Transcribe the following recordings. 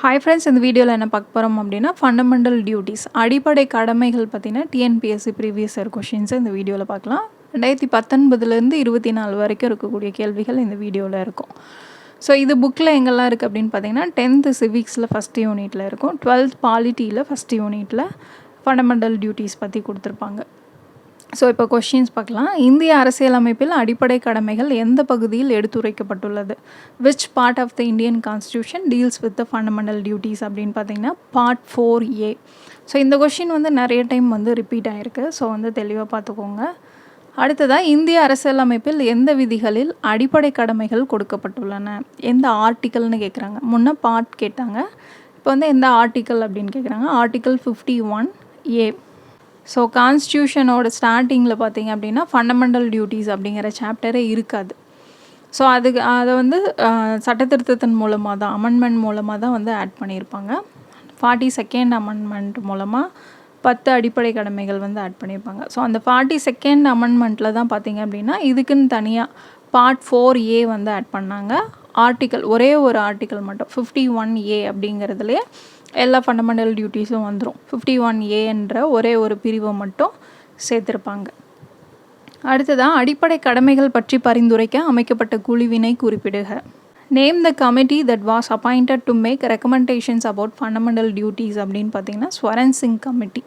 Hi friends இந்த வீடியோவில் என்ன பார்க்க போகிறோம் அப்படின்னா ஃபண்டமெண்டல் டியூட்டிஸ் அடிப்படை கடமைகள் பற்றின டிஎன்பிஎஸ்சி ப்ரீவியஸ் இயர் கொஷின்ஸை இந்த வீடியோவில் பார்க்கலாம். ரெண்டாயிரத்தி பத்தொன்பதுலேருந்து இருபத்தி நாலு வரைக்கும் இருக்கக்கூடிய கேள்விகள் இந்த வீடியோவில் இருக்கும். ஸோ இது புக்கில் எங்கெல்லாம் இருக்குது அப்படின்னு பார்த்தீங்கன்னா டென்த்து சிவிக்ஸில் ஃபஸ்ட் யூனிட்டில் இருக்கும். டுவெல்த் பாலிட்டியில் ஃபஸ்ட் யூனிட்டில் ஃபண்டமெண்டல் டியூட்டிஸ் பற்றி கொடுத்துருப்பாங்க. ஸோ இப்போ கொஷின்ஸ் பார்க்கலாம். இந்திய அரசியலமைப்பில் அடிப்படை கடமைகள் எந்த பகுதியில் எடுத்துரைக்கப்பட்டுள்ளது? Which part of the Indian constitution deals with the fundamental duties அப்படின்னு பார்த்தீங்கன்னா பார்ட் ஃபோர் ஏ ஸோ இந்த கொஷின் வந்து நிறைய டைம் வந்து ரிப்பீட் ஆகிருக்கு ஸோ வந்து தெளிவாக பார்த்துக்கோங்க. அடுத்ததாக இந்திய அரசியலமைப்பில் எந்த விதிகளில் அடிப்படை கடமைகள் கொடுக்கப்பட்டுள்ளன? எந்த ஆர்டிக்கல்னு கேட்குறாங்க முன்னே பார்ட் கேட்டாங்க. இப்போ வந்து எந்த ஆர்டிக்கல் அப்படின்னு கேட்குறாங்க article fifty one A so கான்ஸ்டியூஷனோட ஸ்டார்டிங்கில் பார்த்தீங்க அப்படின்னா ஃபண்டமெண்டல் டியூட்டிஸ் அப்படிங்கிற சாப்டரே இருக்காது. ஸோ அதுக்கு அதை வந்து சட்டத்திருத்தத்தின் மூலமாக தான் அமெண்ட்மெண்ட் மூலமாக தான் வந்து ஆட் பண்ணியிருப்பாங்க. ஃபார்ட்டி செகண்ட் அமெண்ட்மெண்ட் மூலமாக பத்து அடிப்படை கடமைகள் வந்து ஆட் பண்ணியிருப்பாங்க. ஸோ அந்த ஃபார்ட்டி செகண்ட் அமெண்ட்மெண்ட்டில் தான் பார்த்தீங்க அப்படின்னா இதுக்குன்னு தனியாக பார்ட் ஃபோர் ஏ வந்து ஆட் பண்ணாங்க. ஆர்டிக்கல் ஒரே ஒரு ஆர்டிக்கல் மட்டும் ஃபிஃப்டி ஒன் ஏ அப்படிங்கிறதுலே எல்லா ஃபண்டமெண்டல் டியூட்டிஸும் வந்துடும் ஃபிஃப்டி ஒன் ஏன்ற ஒரே ஒரு பிரிவை மட்டும் சேர்த்துருப்பாங்க. அடுத்ததாக அடிப்படை கடமைகள் பற்றி பரிந்துரைக்க அமைக்கப்பட்ட குழுவினை குறிப்பிடுக. Name the committee that was appointed to make recommendations about fundamental duties அப்படின்னு பார்த்தீங்கன்னா Swaran Singh committee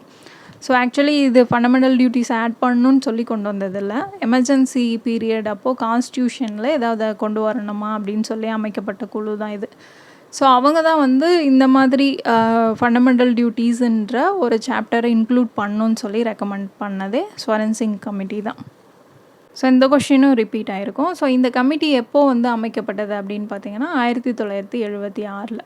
so actually இது ஃபண்டமெண்டல் டியூட்டிஸ் ஆட் பண்ணணும்னு சொல்லி கொண்டு வந்ததில்ல. எமர்ஜென்சி பீரியட் அப்போது கான்ஸ்டியூஷனில் ஏதாவது கொண்டு வரணுமா அப்படின்னு சொல்லி அமைக்கப்பட்ட குழு தான் இது. ஸோ அவங்க தான் வந்து இந்த மாதிரி ஃபண்டமெண்டல் டியூட்டீஸ்ன்ற ஒரு சாப்டரை இன்க்ளூட் பண்ணணுன்னு சொல்லி ரெக்கமெண்ட் பண்ணதே ஸ்வரன் சிங் கமிட்டி தான். ஸோ இந்த கொஷினும் ரிப்பீட் ஆகிருக்கும் ஸோ இந்த கமிட்டி எப்போது வந்து அமைக்கப்பட்டது அப்படின்னு பார்த்தீங்கன்னா ஆயிரத்தி தொள்ளாயிரத்தி எழுபத்தி ஆறில்.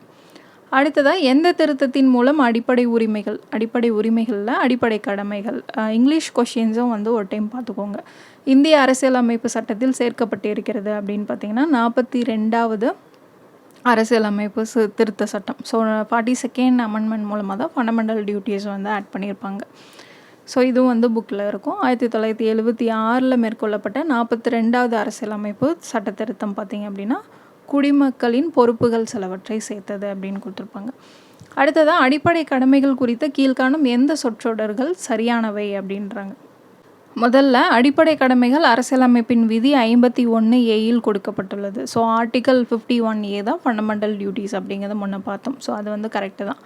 அடுத்ததாக எந்த திருத்தத்தின் மூலம் அடிப்படை உரிமைகள் அடிப்படை உரிமைகளில் அடிப்படை கடமைகள் இங்கிலீஷ் கொஷின்ஸும் வந்து ஒரு டைம் பார்த்துக்கோங்க. இந்திய அரசியலமைப்பு சட்டத்தில் சேர்க்கப்பட்டிருக்கிறது அப்படின்னு பார்த்தீங்கன்னா நாற்பத்தி ரெண்டாவது அரசியலமைப்பு திருத்த சட்டம். ஸோ ஃபார்ட்டி செகண்ட் அமெண்ட்மெண்ட் மூலமாக தான் ஃபண்டமெண்டல் டியூட்டிஸ் வந்து ஆட் பண்ணியிருப்பாங்க ஸோ இதுவும் வந்து புக்கில் இருக்கும். ஆயிரத்தி தொள்ளாயிரத்தி எழுபத்தி ஆறில் மேற்கொள்ளப்பட்ட நாற்பத்தி ரெண்டாவது அரசியலமைப்பு சட்ட திருத்தம் பார்த்திங்க அப்படின்னா குடிமக்களின் பொறுப்புகள் சிலவற்றை சேர்த்தது அப்படின்னு கொடுத்துருப்பாங்க. அடுத்ததாக அடிப்படை கடமைகள் குறித்த கீழ்காணும் எந்த சொற்றொடர்கள் சரியானவை அப்படின்றாங்க. முதல்ல அடிப்படை கடமைகள் அரசியலமைப்பின் விதி ஐம்பத்தி ஒன்று ஏயில் கொடுக்கப்பட்டுள்ளது. So article fifty one A தான் ஃபண்டமெண்டல் டியூட்டிஸ் அப்படிங்கிறத முன்னே பார்த்தோம். ஸோ அது வந்து கரெக்டு தான்.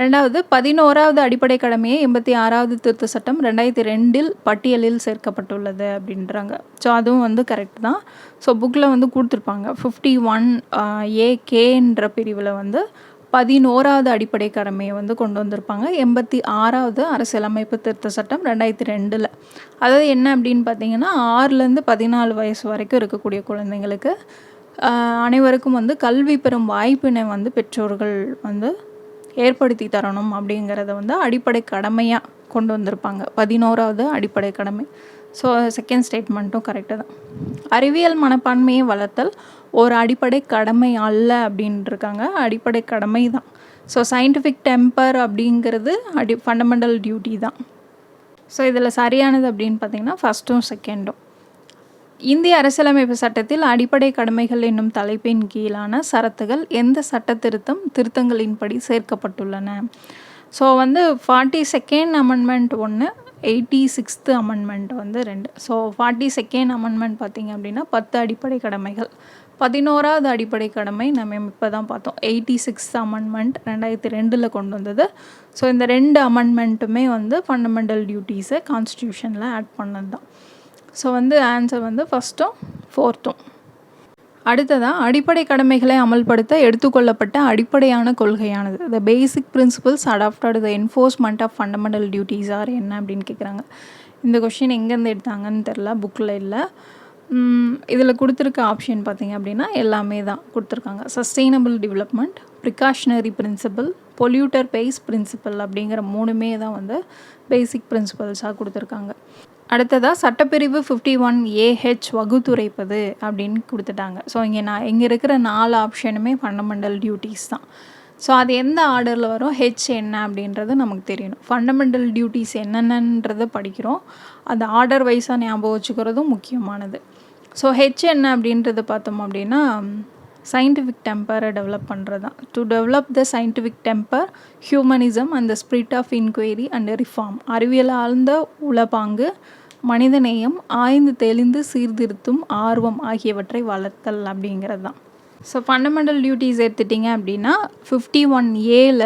ரெண்டாவது பதினோராவது அடிப்படை கடமையை எண்பத்தி ஆறாவது திருத்த சட்டம் ரெண்டாயிரத்தி ரெண்டில் பட்டியலில் சேர்க்கப்பட்டுள்ளது அப்படின்றாங்க. ஸோ அதுவும் வந்து கரெக்ட் தான். ஸோ புக்கில் வந்து கொடுத்துருப்பாங்க. ஃபிஃப்டி ஒன் uh, ஏ கேன்ற பிரிவில் வந்து பதினோராவது அடிப்படை கடமையை வந்து கொண்டு வந்திருப்பாங்க. எண்பத்தி ஆறாவது அரசியலமைப்பு திருத்த சட்டம் ரெண்டாயிரத்தி ரெண்டில். அதாவது என்ன அப்படின்னு பார்த்தீங்கன்னா ஆறுலேருந்து பதினாலு வயசு வரைக்கும் இருக்கக்கூடிய குழந்தைங்களுக்கு அனைவருக்கும் வந்து கல்வி பெறும் வாய்ப்பினை வந்து பெற்றோர்கள் வந்து ஏற்படுத்தி தரணும் அப்படிங்கிறத வந்து அடிப்படை கடமையாக கொண்டு வந்திருப்பாங்க. பதினோராவது அடிப்படை கடமை. ஸோ செகண்ட் ஸ்டேட்மெண்ட்டும் கரெக்டு தான். அறிவியல் மனப்பான்மையை வளர்த்தல் ஒரு அடிப்படை கடமை அல்ல அப்படின்ட்டுருக்காங்க அடிப்படை கடமை தான். ஸோ சயின்டிஃபிக் டெம்பர் அப்படிங்கிறது அடி ஃபண்டமெண்டல் டியூட்டி தான். ஸோ இதில் சரியானது அப்படின்னு பார்த்தீங்கன்னா ஃபஸ்ட்டும் செகண்டும் இந்திய அரசியலமைப்பு சட்டத்தில் அடிப்படை கடமைகள் என்னும் தலைப்பின் கீழான சரத்துகள் எந்த சட்ட திருத்தம் திருத்தங்களின்படி சேர்க்கப்பட்டுள்ளன? ஸோ வந்து ஃபார்ட்டி செகண்ட் அமெண்ட்மெண்ட் ஒன்று எயிட்டி சிக்ஸ்த்து அமெண்ட்மெண்ட் வந்து ரெண்டு. ஸோ ஃபார்ட்டி செகண்ட் அமெண்ட்மெண்ட் பார்த்திங்க அப்படின்னா பத்து அடிப்படை கடமைகள். பதினோராவது அடிப்படை கடமை நம்ம இப்போ தான் பார்த்தோம். எயிட்டி சிக்ஸ்த் அமெண்ட்மெண்ட் ரெண்டாயிரத்தி ரெண்டில் கொண்டு வந்தது. ஸோ இந்த ரெண்டு அமெண்ட்மெண்ட்டுமே வந்து ஃபண்டமெண்டல் டியூட்டிஸை கான்ஸ்டியூஷனில் ஆட் பண்ணது தான் ஸோ வந்து ஆன்சர் வந்து ஃபஸ்ட்டும் ஃபோர்த்தும் அடுத்ததாக அடிப்படை கடமைகளை அமல்படுத்த எடுத்துக்கொள்ளப்பட்ட அடிப்படையான கொள்கையானது. The basic principles adopted the enforcement of fundamental duties are என்ன அப்படின்னு கேட்குறாங்க இந்த கொஷின் எங்கேருந்து எடுத்தாங்கன்னு தெரில புக்கில் இல்லை. இதில் கொடுத்துருக்க ஆப்ஷன் பார்த்திங்க அப்படின்னா எல்லாமே தான் கொடுத்துருக்காங்க. Sustainable development precautionary principle polluter pays principle அப்படிங்கிற மூணுமே தான் வந்து பேசிக் பிரின்சிபல்ஸாக கொடுத்துருக்காங்க. அடுத்ததாக சட்டப்பிரிவு ஃபிஃப்டி ஒன் ஏஹெச் வகுத்துரைப்பது அப்படின்னு கொடுத்துட்டாங்க. ஸோ இங்கே நான் இங்கே இருக்கிற நாலு ஆப்ஷனுமே ஃபண்டமெண்டல் டியூட்டிஸ் தான். ஸோ அது எந்த ஆர்டரில் வரும்? ஹெச் என்ன அப்படின்றது நமக்கு தெரியணும். ஃபண்டமெண்டல் டியூட்டிஸ் என்னென்னன்றதை படிக்கிறோம். அந்த ஆர்டர் வைஸாக ஞாபகம் வச்சுக்கிறதும் முக்கியமானது. ஸோ ஹெச் என்ன அப்படின்றத பார்த்தோம் அப்படின்னா சயின்டிஃபிக் டெம்பரை டெவலப் பண்ணுறது தான் to develop the scientific temper humanism and the spirit of inquiry and reform அறிவியல் ஆழ்ந்த உளப்பாங்கு மனிதநேயம் ஆய்ந்து தெளிந்து சீர்திருத்தும் ஆர்வம் ஆகியவற்றை வளர்த்தல் அப்படிங்கிறது தான் ஸோ ஃபண்டமெண்டல் டியூட்டிஸ் எடுத்துட்டிங்க அப்படின்னா ஃபிஃப்டி ஒன் ஏல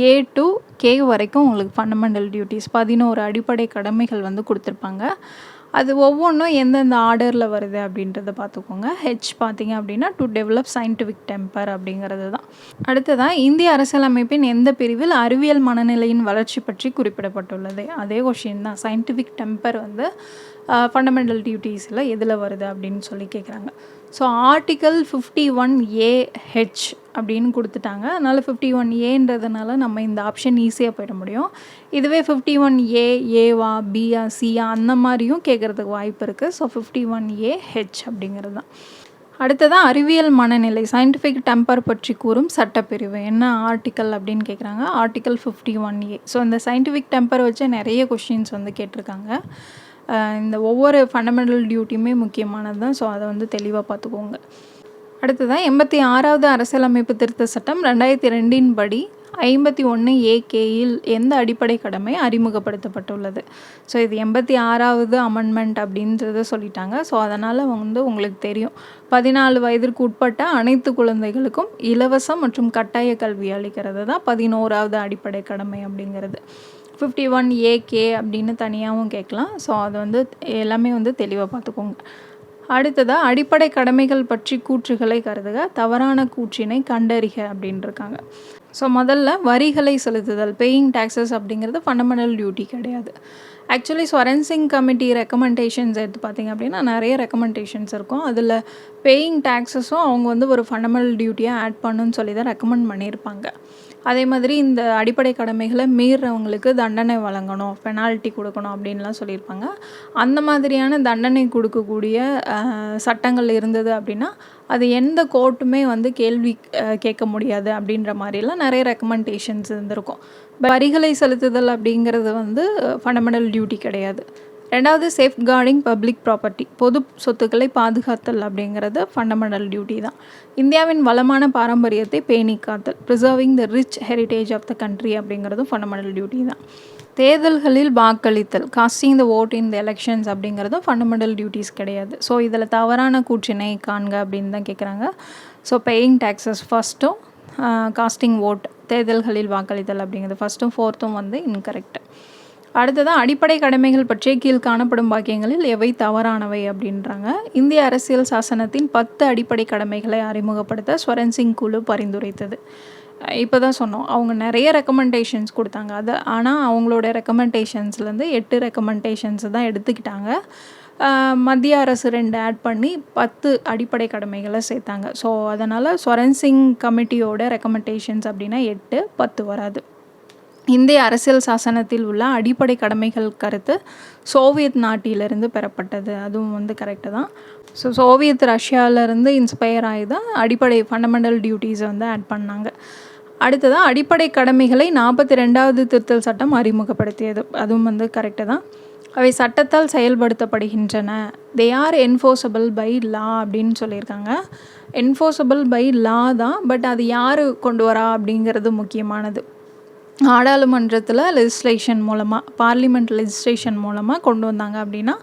ஏ டு கே வரைக்கும் உங்களுக்கு ஃபண்டமெண்டல் டியூட்டிஸ் பதினோரு அடிப்படை கடமைகள் வந்து கொடுத்துருப்பாங்க. அது ஒவ்வொன்றும் எந்தெந்த ஆர்டரில் வருது அப்படின்றத பார்த்துக்கோங்க. ஹெச் பார்த்தீங்க அப்படின்னா டு டெவலப் சயின்டிஃபிக் டெம்பர் அப்படிங்கிறது தான். அடுத்ததான் இந்திய அரசியலமைப்பின் எந்த பிரிவில் அறிவியல் மனநிலையின் வளர்ச்சி பற்றி குறிப்பிடப்பட்டுள்ளது? அதே கொஷின் தான். சயின்டிஃபிக் டெம்பர் வந்து ஃபண்டமெண்டல் டியூட்டிஸில் எதில் வருது அப்படின்னு சொல்லி கேட்குறாங்க so article fifty one A H அப்படின்னு கொடுத்துட்டாங்க. அதனால் ஃபிஃப்டி ஒன் ஏன்றதுனால நம்ம இந்த ஆப்ஷன் ஈஸியாக போயிட முடியும். இதுவே ஃபிஃப்டி ஒன் ஏ ஏவா பிஆ சியா அந்த மாதிரியும் கேட்குறதுக்கு வாய்ப்பு இருக்குது so fifty one A H அப்படிங்கிறது தான். அடுத்ததான் அறிவியல் மனநிலை சயின்டிஃபிக் டெம்பர் பற்றி கூறும் சட்டப்பிரிவு. என்ன ஆர்டிக்கல் அப்படின்னு கேட்குறாங்க? Article fifty one A so இந்த சயின்டிஃபிக் டெம்பர் வச்சு நிறைய கொஷின்ஸ் வந்து கேட்டிருக்காங்க. இந்த ஒவ்வொரு ஃபண்டமெண்டல் டியூட்டியுமே முக்கியமானது தான் ஸோ அதை வந்து தெளிவாக பார்த்துக்கோங்க. அடுத்ததான் எண்பத்தி ஆறாவது அரசியலமைப்பு திருத்த சட்டம் ரெண்டாயிரத்தி ரெண்டின் படி ஐம்பத்தி ஒன்று ஏகேயில் எந்த அடிப்படை கடமை அறிமுகப்படுத்தப்பட்டுள்ளது? ஸோ இது எண்பத்தி ஆறாவது அமெண்ட்மெண்ட் அப்படின்றத சொல்லிட்டாங்க. ஸோ அதனால் வந்து உங்களுக்கு தெரியும். பதினாலு வயதிற்கு உட்பட்ட அனைத்து குழந்தைகளுக்கும் இலவசம் மற்றும் கட்டாய கல்வி அளிக்கிறது தான் பதினோராவது அடிப்படை கடமை அப்படிங்கிறது. ஃபிஃப்டி ஒன் ஏகே அப்படின்னு தனியாகவும் கேட்கலாம். ஸோ அது வந்து எல்லாமே வந்து தெளிவாக பார்த்துக்கோங்க. அடுத்ததாக அடிப்படை கடமைகள் பற்றி கூற்றுகளை கருதுக தவறான கூற்றினை கண்டறிக அப்படின்ட்டுருக்காங்க ஸோ முதல்ல வரிகளை செலுத்துதல் பேயிங் டேக்ஸஸ் அப்படிங்கிறது ஃபண்டமெண்டல் டியூட்டி கிடையாது. ஆக்சுவலி ஸ்வரன்சிங் கமிட்டி ரெக்கமெண்டேஷன்ஸ் எடுத்து பார்த்திங்க அப்படின்னா நிறைய ரெக்கமெண்டேஷன்ஸ் இருக்கும். அதில் பேயிங் டேக்ஸஸும் அவங்க வந்து ஒரு ஃபண்டமெண்டல் டியூட்டியாக ஆட் பண்ணுன்னு சொல்லி தான் ரெக்கமெண்ட் பண்ணியிருப்பாங்க. அதே மாதிரி இந்த அடிப்படை கடமைகளை மீறுறவங்களுக்கு தண்டனை வழங்கணும் பெனால்ட்டி கொடுக்கணும் அப்படின்லாம் சொல்லியிருப்பாங்க. அந்த மாதிரியான தண்டனை கொடுக்கக்கூடிய சட்டங்கள் இருந்தது அப்படின்னா அது எந்த கோர்ட்டுமே வந்து கேள்வி கேட்க முடியாது அப்படின்ற மாதிரிலாம் நிறைய ரெக்கமெண்டேஷன்ஸ் இருந்திருக்கும். வரிகளை செலுத்துதல் அப்படிங்கிறது வந்து ஃபண்டமெண்டல் டியூட்டி கிடையாது. ரெண்டாவது சேஃப் கார்டிங் பப்ளிக் ப்ராப்பர்ட்டி பொது சொத்துக்களை பாதுகாத்தல் அப்படிங்கிறது ஃபண்டமெண்டல் டியூட்டி தான். இந்தியாவின் வளமான பாரம்பரியத்தை பேணி காத்தல் preserving the rich heritage of the country அப்படிங்கிறதும் ஃபண்டமெண்டல் டியூட்டி தான். தேர்தல்களில் வாக்களித்தல் casting the vote in the elections அப்படிங்கிறதும் ஃபண்டமெண்டல் டியூட்டிஸ் கிடையாது. ஸோ இதில் தவறான கூற்றினை காண்க அப்படின்னு தான் கேட்குறாங்க ஸோ பேயிங் டேக்ஸஸ் ஃபஸ்ட்டும் காஸ்டிங் ஓட் தேர்தல்களில் வாக்களித்தல் அப்படிங்கிறது ஃபஸ்ட்டும் ஃபோர்த்தும் வந்து இன்கரெக்ட் அடுத்ததான் அடிப்படை கடமைகள் பற்றிய கீழ் காணப்படும் பாக்கியங்களில் எவை தவறானவை அப்படின்றாங்க. இந்திய அரசியல் சாசனத்தின் பத்து அடிப்படை கடமைகளை அறிமுகப்படுத்த ஸ்வரன் சிங் குழு பரிந்துரைத்தது. இப்போ தான் சொன்னோம் அவங்க நிறைய ரெக்கமெண்டேஷன்ஸ் கொடுத்தாங்க. அது ஆனால் அவங்களோட ரெக்கமெண்டேஷன்ஸ்லேருந்து எட்டு ரெக்கமெண்டேஷன்ஸ் தான் எடுத்துக்கிட்டாங்க. மத்திய அரசு ரெண்டு ஆட் பண்ணி பத்து அடிப்படை கடமைகளை சேர்த்தாங்க. ஸோ அதனால் ஸ்வரன் சிங் கமிட்டியோட ரெக்கமெண்டேஷன்ஸ் அப்படின்னா எட்டு பத்து வராது. இந்திய அரசியல் சாசனத்தில் உள்ள அடிப்படை கடமைகள் கருத்து சோவியத் நாட்டிலிருந்து பெறப்பட்டது. அதுவும் வந்து கரெக்டு தான். ஸோ சோவியத் ரஷ்யாவிலேருந்து இன்ஸ்பயர் ஆகி தான் அடிப்படை ஃபண்டமெண்டல் டியூட்டிஸை வந்து ஆட் பண்ணாங்க. அடுத்ததாக அடிப்படை கடமைகளை நாற்பத்தி ரெண்டாவது திருத்தல் சட்டம் அறிமுகப்படுத்தியது. அதுவும் வந்து கரெக்டு தான். அவை சட்டத்தால் செயல்படுத்தப்படுகின்றன. They are enforceable by law அப்படின்னு சொல்லியிருக்காங்க. என்ஃபோர்ஸபிள் பை லா தான் பட் அது யார் கொண்டு வரா அப்படிங்கிறது முக்கியமானது. நாடாளுமன்றத்தில் லெஜிஸ்லேஷன் மூலமாக பார்லிமெண்ட் லெஜிஸ்லேஷன் மூலமாக கொண்டு வந்தாங்க அப்படின்னா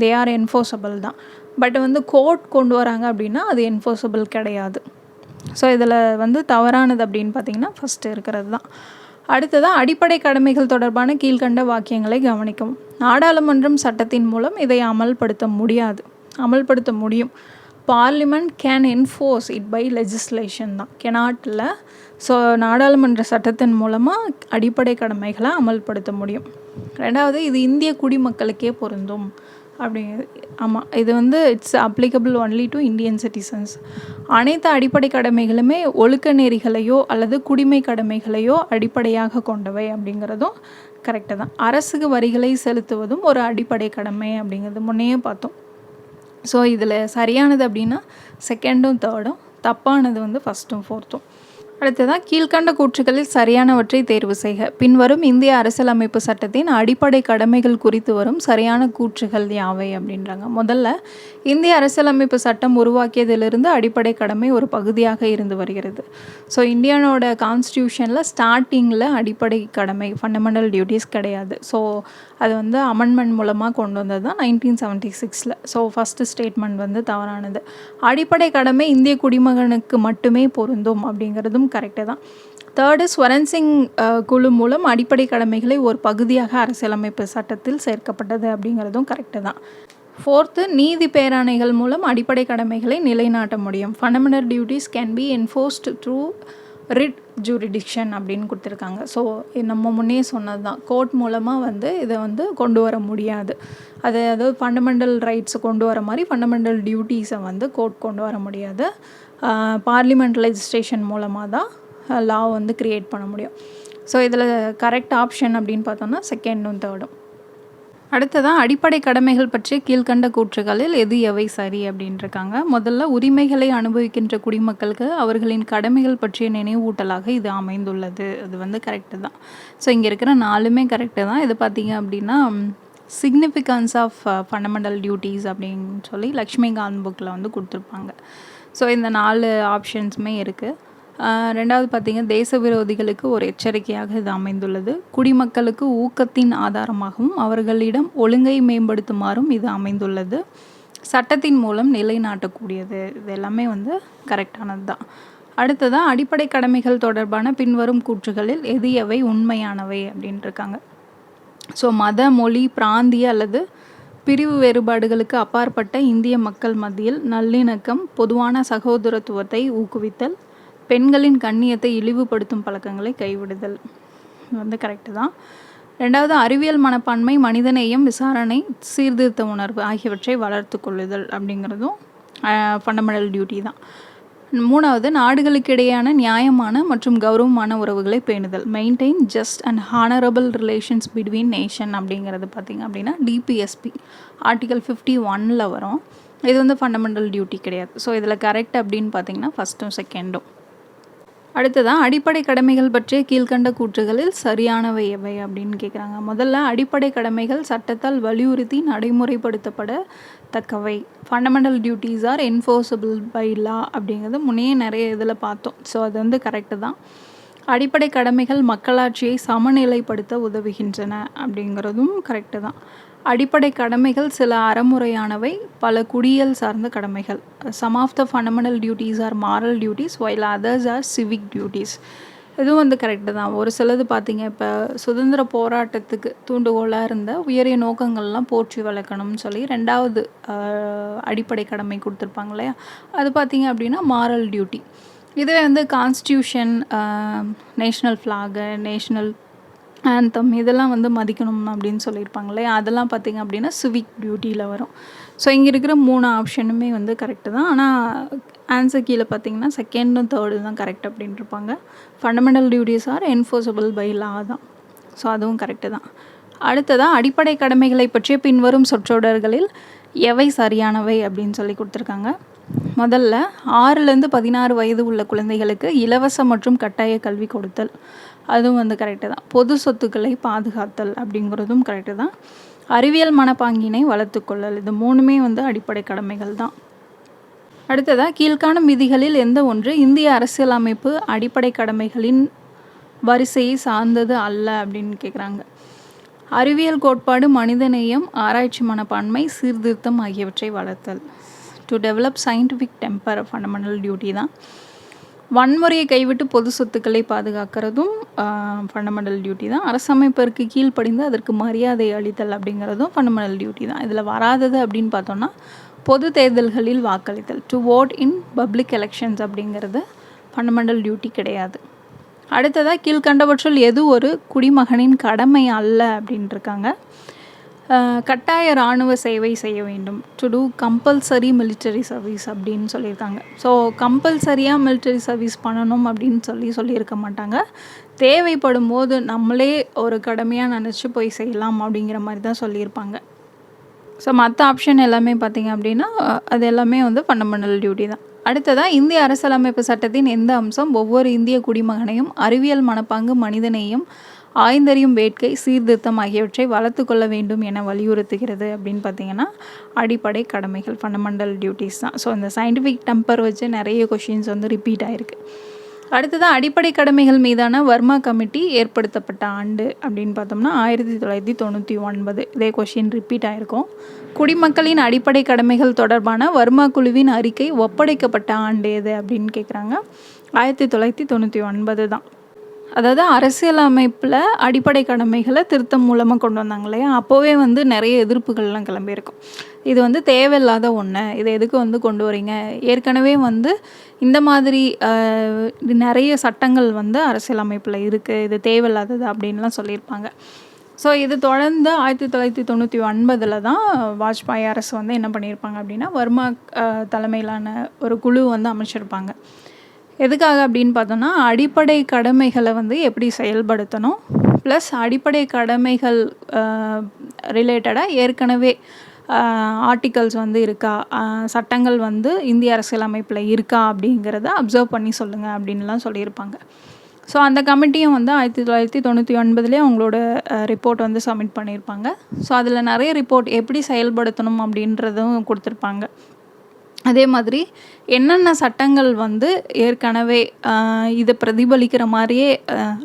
தே ஆர் என்ஃபோர்ஸபிள் தான். பட் வந்து கோர்ட் கொண்டு வராங்க அப்படின்னா அது என்ஃபோர்ஸபிள் கிடையாது. ஸோ இதில் வந்து தவறானது அப்படின்னு பார்த்திங்கன்னா ஃபஸ்ட்டு இருக்கிறது தான். அடுத்ததாக அடிப்படை கடமைகள் தொடர்பான கீழ்கண்ட வாக்கியங்களை கவனிக்கும். நாடாளுமன்றம் சட்டத்தின் மூலம் இதை அமல்படுத்த முடியாது. அமல்படுத்த முடியும். Parliament can enforce it by legislation தான். கெனாட்டில் ஸோ நாடாளுமன்ற சட்டத்தின் மூலமாக அடிப்படை கடமைகளை அமல்படுத்த முடியும். ரெண்டாவது இது இந்திய குடிமக்களுக்கே பொருந்தும். அப்படிங்கிறது ஆமாம் இது வந்து it's applicable only to Indian citizens அனைத்து அடிப்படை கடமைகளுமே ஒழுக்க நெறிகளையோ அல்லது குடிமை கடமைகளையோ அடிப்படையாக கொண்டவை அப்படிங்கிறதும் கரெக்டு தான். அரசுக்கு வரிகளை செலுத்துவதும் ஒரு அடிப்படை கடமை அப்படிங்கிறது முன்னையே பார்த்தோம். ஸோ இதில் சரியானது அப்படின்னா செகண்டும் தேர்டும் தப்பானது வந்து ஃபஸ்ட்டும் ஃபோர்த்தும் அடுத்ததாக கீழ்கண்ட கூற்றுகளில் சரியானவற்றை தேர்வு செய்க. பின்வரும் இந்திய அரசியலமைப்பு சட்டத்தின் அடிப்படை கடமைகள் குறித்து வரும் சரியான கூற்றுகள் யாவை அப்படின்றாங்க. முதல்ல இந்திய அரசியலமைப்பு சட்டம் உருவாக்கியதிலிருந்து அடிப்படை கடமை ஒரு பகுதியாக இருந்து வருகிறது. ஸோ இந்தியானோட கான்ஸ்டியூஷனில் ஸ்டார்டிங்கில் அடிப்படை கடமை ஃபண்டமெண்டல் டியூட்டிஸ் கிடையாது. ஸோ அது வந்து அமெண்ட்மெண்ட் மூலமாக கொண்டு வந்தது தான் நைன்டீன் செவன்ட்டி சிக்ஸில் ஸோ ஃபஸ்ட்டு ஸ்டேட்மெண்ட் வந்து தவறானது. அடிப்படை கடமை இந்திய குடிமகனுக்கு மட்டுமே பொருந்தும் அப்படிங்கிறதும் கரெக்டு தான். தேர்டு ஸ்வரன் சிங் குழு மூலம் அடிப்படை கடமைகளை ஒரு பகுதியாக அரசியலமைப்பு சட்டத்தில் சேர்க்கப்பட்டது அப்படிங்கிறதும் கரெக்டு தான். ஃபோர்த்து நீதி பேராணைகள் மூலம் அடிப்படை கடமைகளை நிலைநாட்ட முடியும். Fundamental duties can be enforced through writ jurisdiction அப்படின்னு கொடுத்துருக்காங்க. ஸோ நம்ம முன்னே சொன்னது தான் கோர்ட் மூலமாக வந்து இதை வந்து கொண்டு வர முடியாது. அது அதாவது ஃபண்டமெண்டல் ரைட்ஸை கொண்டு வர மாதிரி ஃபண்டமெண்டல் டியூட்டிஸை வந்து கோர்ட் கொண்டு வர முடியாது. பார்லிமெண்ட் லெஜிஸ்ட்ரேஷன் மூலமாக தான் லா வந்து க்ரியேட் பண்ண முடியும். ஸோ இதில் கரெக்ட் ஆப்ஷன் அப்படின்னு பார்த்தோன்னா செகண்டும் தேர்டும் அடுத்ததான் அடிப்படை கடமைகள் பற்றிய கீழ்கண்ட கூற்றுகளில் எது எவை சரி அப்படின்ட்டுருக்காங்க முதல்ல உரிமைகளை அனுபவிக்கின்ற குடிமக்களுக்கு அவர்களின் கடமைகள் பற்றிய நினைவூட்டலாக இது அமைந்துள்ளது. அது வந்து கரெக்டு தான் ஸோ இங்கே இருக்கிற நாலுமே கரெக்டு தான் இது பார்த்தீங்க அப்படின்னா சிக்னிஃபிகன்ஸ் ஆஃப் ஃபண்டமெண்டல் டியூட்டிஸ் அப்படின்னு சொல்லி லக்ஷ்மிகாந்த் புக்கில் வந்து கொடுத்துருப்பாங்க. ஸோ இந்த நாலு ஆப்ஷன்ஸுமே இருக்குது ரெண்டாவது பார்த்தீங்கன்னா தேச விரோதிகளுக்கு ஒரு எச்சரிக்கையாக இது அமைந்துள்ளது. குடிமக்களுக்கு ஊக்கத்தின் ஆதாரமாகவும் அவர்களிடம் ஒழுங்கை மேம்படுத்துமாறும் இது அமைந்துள்ளது. சட்டத்தின் மூலம் நிலைநாட்டக்கூடியது. இது எல்லாமே வந்து கரெக்டானது தான் அடுத்ததாக அடிப்படை கடமைகள் தொடர்பான பின்வரும் கூற்றுகளில் எது எவை உண்மையானவை அப்படின்ட்டு இருக்காங்க. ஸோ மத மொழி பிராந்திய அல்லது பிரிவு வேறுபாடுகளுக்கு அப்பாற்பட்ட இந்திய மக்கள் மத்தியில் நல்லிணக்கம் பொதுவான சகோதரத்துவத்தை ஊக்குவித்தல் பெண்களின் கண்ணியத்தை இழிவுபடுத்தும் பழக்கங்களை கைவிடுதல். இது வந்து கரெக்டு தான். ரெண்டாவது அறிவியல் மனப்பான்மை மனிதநேயம் விசாரணை சீர்திருத்த உணர்வு ஆகியவற்றை வளர்த்து கொள்ளுதல் அப்படிங்கிறதும் ஃபண்டமெண்டல் டியூட்டி தான். மூணாவது நாடுகளுக்கு இடையேயான நியாயமான மற்றும் கௌரவமான உறவுகளை பேணுதல். Maintain just and honourable relations between nation அப்படிங்கிறது பார்த்திங்க அப்படின்னா டிபிஎஸ்பி ஆர்டிகல் ஃபிஃப்டி ஒனில் வரும். இது வந்து ஃபண்டமெண்டல் டியூட்டி கிடையாது. ஸோ இதில் கரெக்ட் அப்படின்னு பார்த்தீங்கன்னா ஃபஸ்ட்டும் செகண்டும் அடுத்ததான் அடிப்படை கடமைகள் பற்றிய கீழ்கண்ட கூற்றுகளில் சரியானவை எவை அப்படின்னு கேட்குறாங்க முதல்ல அடிப்படை கடமைகள் சட்டத்தால் வலியுறுத்தி நடைமுறைப்படுத்தப்பட தக்கவை fundamental duties are enforceable by law அப்படிங்கிறது முன்னே நிறைய இதில் பார்த்தோம். ஸோ அது வந்து கரெக்டு தான். அடிப்படை கடமைகள் மக்களாட்சியை சமநிலைப்படுத்த உதவுகின்றன அப்படிங்கிறதும் கரெக்டு தான். அடிப்படை கடமைகள் சில அறமுறையானவை பல குடியியல் சார்ந்த கடமைகள். Some of the fundamental duties are moral duties while others are civic duties இதுவும் வந்து கரெக்டு தான். ஒரு சிலது பார்த்தீங்க இப்போ சுதந்திர போராட்டத்துக்கு தூண்டுகோலாக இருந்த உயரிய நோக்கங்கள்லாம் போற்றி வளர்க்கணும்னு சொல்லி ரெண்டாவது அடிப்படை கடமை கொடுத்துருப்பாங்க இல்லையா? அது பார்த்தீங்க அப்படின்னா மாரல் டியூட்டி இதுவே வந்து constitution national flag national anthem இதெல்லாம் வந்து மதிக்கணும் அப்படின்னு சொல்லியிருப்பாங்க இல்லையா அதெல்லாம் பார்த்தீங்க அப்படின்னா சிவிக் டியூட்டியில் வரும். ஸோ இங்கே இருக்கிற மூணு ஆப்ஷனுமே வந்து கரெக்டு தான். ஆனால் ஆன்சர் கீழே பார்த்தீங்கன்னா செகண்டும் தேர்டு தான் correct அப்படின்ட்டுருப்பாங்க fundamental duties are enforceable by law தான். ஸோ அதுவும் கரெக்டு தான். அடுத்ததாக அடிப்படை கடமைகளை பற்றிய பின்வரும் சொற்றொடர்களில் எவை சரியானவை அப்படின்னு சொல்லி கொடுத்துருக்காங்க. முதல்ல ஆறுலேருந்து பதினாறு வயது உள்ள குழந்தைகளுக்கு இலவச மற்றும் கட்டாய கல்வி கொடுத்தல். அதுவும் வந்து கரெக்டு தான். பொது சொத்துக்களை பாதுகாத்தல் அப்படிங்கிறதும் கரெக்டு தான். அறிவியல் மனப்பாங்கினை வளர்த்துக்கொள்ளல் இது மூணுமே வந்து அடிப்படை கடமைகள் தான். அடுத்ததாக கீழ்காணும் விதிகளில் எந்த ஒன்று இந்திய அரசியலமைப்பு அடிப்படை கடமைகளின் வரிசையை சார்ந்தது அல்ல அப்படின்னு கேட்குறாங்க அறிவியல் கோட்பாடு மனிதநேயம் ஆராய்ச்சி மனப்பான்மை சீர்திருத்தம் ஆகியவற்றை வளர்த்தல். To develop scientific temper fundamental duty தான். வன்முறையை கைவிட்டு பொது சொத்துக்களை பாதுகாக்கிறதும் ஃபண்டமெண்டல் டியூட்டி தான். அரசமைப்பிற்கு கீழ்ப்படிந்து அதற்கு மரியாதை அளித்தல் அப்படிங்கிறதும் ஃபண்டமெண்டல் டியூட்டி தான். இதில் வராதது அப்படின்னு பார்த்தோன்னா பொது தேர்தல்களில் வாக்களித்தல். To vote in public elections அப்படிங்கிறது ஃபண்டமெண்டல் டியூட்டி கிடையாது. அடுத்ததாக கீழ்கண்டவற்றுள் எது ஒரு குடிமகனின் கடமை அல்ல அப்படின்ட்டுருக்காங்க கட்டாய இராணுவ சேவை செய்ய வேண்டும். To do compulsory military service அப்படின்னு சொல்லியிருக்காங்க. ஸோ கம்பல்சரியாக மிலிட்டரி சர்வீஸ் பண்ணணும் அப்படின்னு சொல்லி சொல்லியிருக்க மாட்டாங்க. தேவைப்படும் போது நம்மளே ஒரு கடமையாக நினச்சி போய் செய்யலாம் அப்படிங்கிற மாதிரி தான் சொல்லியிருப்பாங்க. ஸோ மற்ற ஆப்ஷன் எல்லாமே பார்த்தீங்க அப்படின்னா அது எல்லாமே வந்து ஃபண்டமெண்டல் டியூட்டி தான். அடுத்ததாக இந்திய அரசியலமைப்பு சட்டத்தின் எந்த அம்சம்? ஒவ்வொரு இந்திய குடிமகனையும் அறிவியல் மனப்பாங்கு மனிதனையும் ஆய்ந்தறியும் வேட்கை சீர்திருத்தம் ஆகியவற்றை வளர்த்து கொள்ள வேண்டும் என வலியுறுத்துகிறது அப்படின்னு பார்த்தீங்கன்னா அடிப்படை கடமைகள் ஃபண்டமெண்டல் டியூட்டிஸ் தான். ஸோ இந்த சயின்டிஃபிக் டெம்பர் வச்சு நிறைய கொஷின்ஸ் வந்து ரிப்பீட் ஆகிருக்கு அடுத்ததாக அடிப்படை கடமைகள் மீதான வர்மா கமிட்டி ஏற்படுத்தப்பட்ட ஆண்டு அப்படின்னு பார்த்தோம்னா ஆயிரத்தி தொள்ளாயிரத்தி தொண்ணூற்றி ஒன்பது. இதே கொஷின் ரிப்பீட் ஆகிருக்கும் குடிமக்களின் அடிப்படை கடமைகள் தொடர்பான வர்மா குழுவின் அறிக்கை ஒப்படைக்கப்பட்ட ஆண்டு எது அப்படின்னு கேட்குறாங்க ஆயிரத்தி தொள்ளாயிரத்தி தொண்ணூற்றி ஒன்பது தான். அதாவது அரசியல் அமைப்பில் அடிப்படை கடமைகளை திருத்தம் மூலமாக கொண்டு வந்தாங்க இல்லையா? அப்போவே வந்து நிறைய எதிர்ப்புகள்லாம் கிளம்பியிருக்கும். இது வந்து தேவையில்லாத ஒன்று இதை எதுக்கு வந்து கொண்டு வரீங்க? ஏற்கனவே வந்து இந்த மாதிரி நிறைய சட்டங்கள் வந்து அரசியலமைப்பில் இருக்குது இது தேவையில்லாதது அப்படின்லாம் சொல்லியிருப்பாங்க. ஸோ இது தொடர்ந்து ஆயிரத்தி தொள்ளாயிரத்தி தொண்ணூற்றி ஒன்பதில் தான் வாஜ்பாய் அரசு வந்து என்ன பண்ணியிருப்பாங்க அப்படின்னா வர்மா தலைமையிலான ஒரு குழு வந்து அமைச்சிருப்பாங்க. எதுக்காக அப்படின்னு பார்த்தோன்னா அடிப்படை கடமைகளை வந்து எப்படி செயல்படுத்தணும்? ப்ளஸ் அடிப்படை கடமைகள் ரிலேட்டடாக ஏற்கனவே ஆர்டிகல்ஸ் வந்து இருக்கா? சட்டங்கள் வந்து இந்திய அரசியலமைப்பில் இருக்கா அப்படிங்கிறத அப்சர்வ் பண்ணி சொல்லுங்கள் அப்படின்லாம் சொல்லியிருப்பாங்க. ஸோ அந்த கமிட்டியும் வந்து ஆயிரத்தி தொள்ளாயிரத்தி தொண்ணூற்றி ஒன்பதுலேயே அவங்களோட ரிப்போர்ட் வந்து சப்மிட் பண்ணியிருப்பாங்க. ஸோ அதில் நிறைய ரிப்போர்ட் எப்படி செயல்படுத்தணும் அப்படின்றதும் கொடுத்துருப்பாங்க. அதே மாதிரி என்னென்ன சட்டங்கள் வந்து ஏற்கனவே இதை பிரதிபலிக்கிற மாதிரியே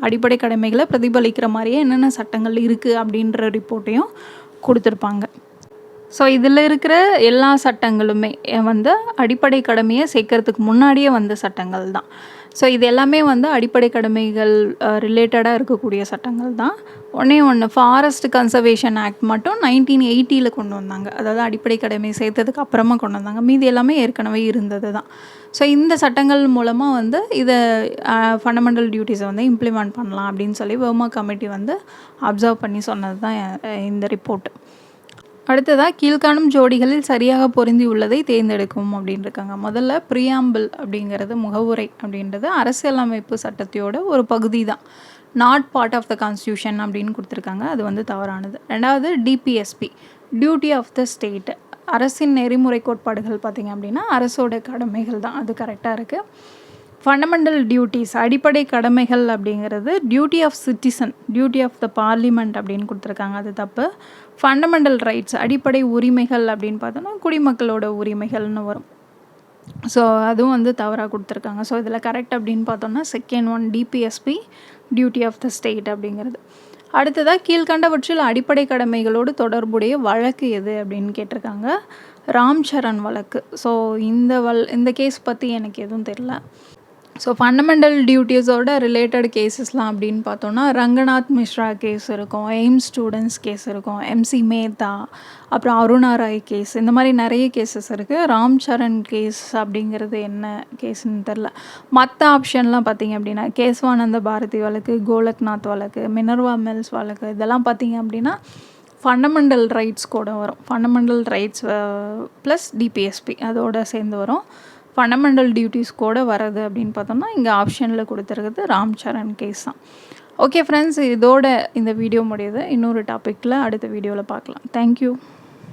அடிப்படை கடமைகளை பிரதிபலிக்கிற மாதிரியே என்னென்ன சட்டங்கள் இருக்குது அப்படின்ற ரிப்போர்ட்டையும் கொடுத்துருப்பாங்க. ஸோ இதில் இருக்கிற எல்லா சட்டங்களுமே வந்து அடிப்படை கடமையை சேர்க்கறதுக்கு முன்னாடியே வந்த சட்டங்கள் தான். ஸோ இது எல்லாமே வந்து அடிப்படை கடமைகள் ரிலேட்டடாக இருக்கக்கூடிய சட்டங்கள் தான். ஒன்றே ஒன்று ஃபாரஸ்ட் கன்சர்வேஷன் ஆக்ட் மட்டும் நைன்டீன் எயிட்டியில் கொண்டு வந்தாங்க. அதாவது அடிப்படை கடமை சேர்த்ததுக்கு அப்புறமா கொண்டு வந்தாங்க. மீதி எல்லாமே ஏற்கனவே இருந்தது தான் ஸோ இந்த சட்டங்கள் மூலமாக வந்து இதை ஃபண்டமெண்டல் டியூட்டிஸை வந்து இம்ப்ளிமெண்ட் பண்ணலாம் அப்படின்னு சொல்லி வர்மா கமிட்டி வந்து அப்சர்வ் பண்ணி சொன்னது தான் இந்த ரிப்போர்ட்டு அடுத்ததாக கீழ்காணும் ஜோடிகளில் சரியாக பொருந்தி உள்ளதை தேர்ந்தெடுக்கும் அப்படின்னு இருக்காங்க முதல்ல ப்ரியாம்பிள் அப்படிங்கிறது முகவுரை அப்படின்றது அரசியலமைப்பு சட்டத்தையோட ஒரு பகுதி தான் not part of the constitution அப்படின்னு கொடுத்துருக்காங்க. அது வந்து தவறானது. ரெண்டாவது DPSP duty of the state அரசின் நெறிமுறை கோட்பாடுகள் பார்த்திங்க அப்படின்னா அரசோட கடமைகள் தான். அது கரெக்டாக இருக்குது ஃபண்டமெண்டல் டியூட்டிஸ் அடிப்படை கடமைகள் அப்படிங்கிறது duty of citizen duty of the parliament அப்படின்னு கொடுத்துருக்காங்க. அது தப்பு. ஃபண்டமெண்டல் ரைட்ஸ் அடிப்படை உரிமைகள் அப்படின்னு பார்த்தோன்னா குடிமக்களோட உரிமைகள்னு வரும். ஸோ அதுவும் வந்து தவறாக கொடுத்துருக்காங்க. ஸோ இதில் கரெக்ட் அப்படின்னு பார்த்தோம்னா second one DPSP duty of the state அப்படிங்கிறது. அடுத்ததாக கீழ்கண்டவற்றில் அடிப்படை கடமைகளோடு தொடர்புடைய வழக்கு எது அப்படின்னு கேட்டிருக்காங்க. ராம் சரண் வழக்கு. ஸோ இந்த வல் இந்த கேஸ் பற்றி எனக்கு எதுவும் தெரில ஸோ ஃபண்டமெண்டல் டியூட்டிஸோட ரிலேட்டட் கேசஸ்லாம் அப்படின்னு பார்த்தோன்னா ரங்கநாத் மிஸ்ரா கேஸ் இருக்கும் எய்ம்ஸ் ஸ்டூடெண்ட்ஸ் கேஸ் இருக்கும் எம்சி மேத்தா அப்புறம் அருணா ராய் கேஸ் இந்த மாதிரி நிறைய கேசஸ் இருக்குது ராம் சரண் கேஸ் அப்படிங்கிறது என்ன கேஸ்ன்னு தெரில மற்ற ஆப்ஷன்லாம் பார்த்திங்க அப்படின்னா கேஸ்வானந்த பாரதி வழக்கு கோலக்நாத் வழக்கு மினர்வா மில்ஸ் வழக்கு இதெல்லாம் பார்த்திங்க அப்படின்னா ஃபண்டமெண்டல் ரைட்ஸ் கூட வரும். ஃபண்டமெண்டல் ரைட்ஸ் ப்ளஸ் டிபிஎஸ்பி அதோடு சேர்ந்து வரும். ஃபண்டமெண்டல் டியூட்டிஸ் கூட வரது அப்படின்னு பார்த்தோம்னா இங்கே ஆப்ஷனில் கொடுத்துருக்குது ராம் சரண் கேஸ் தான். ஓகே ஃப்ரெண்ட்ஸ் இதோட இந்த வீடியோ முடியுது. இன்னொரு டாப்பிக்கில் அடுத்த வீடியோவில் பார்க்கலாம். தேங்க்யூ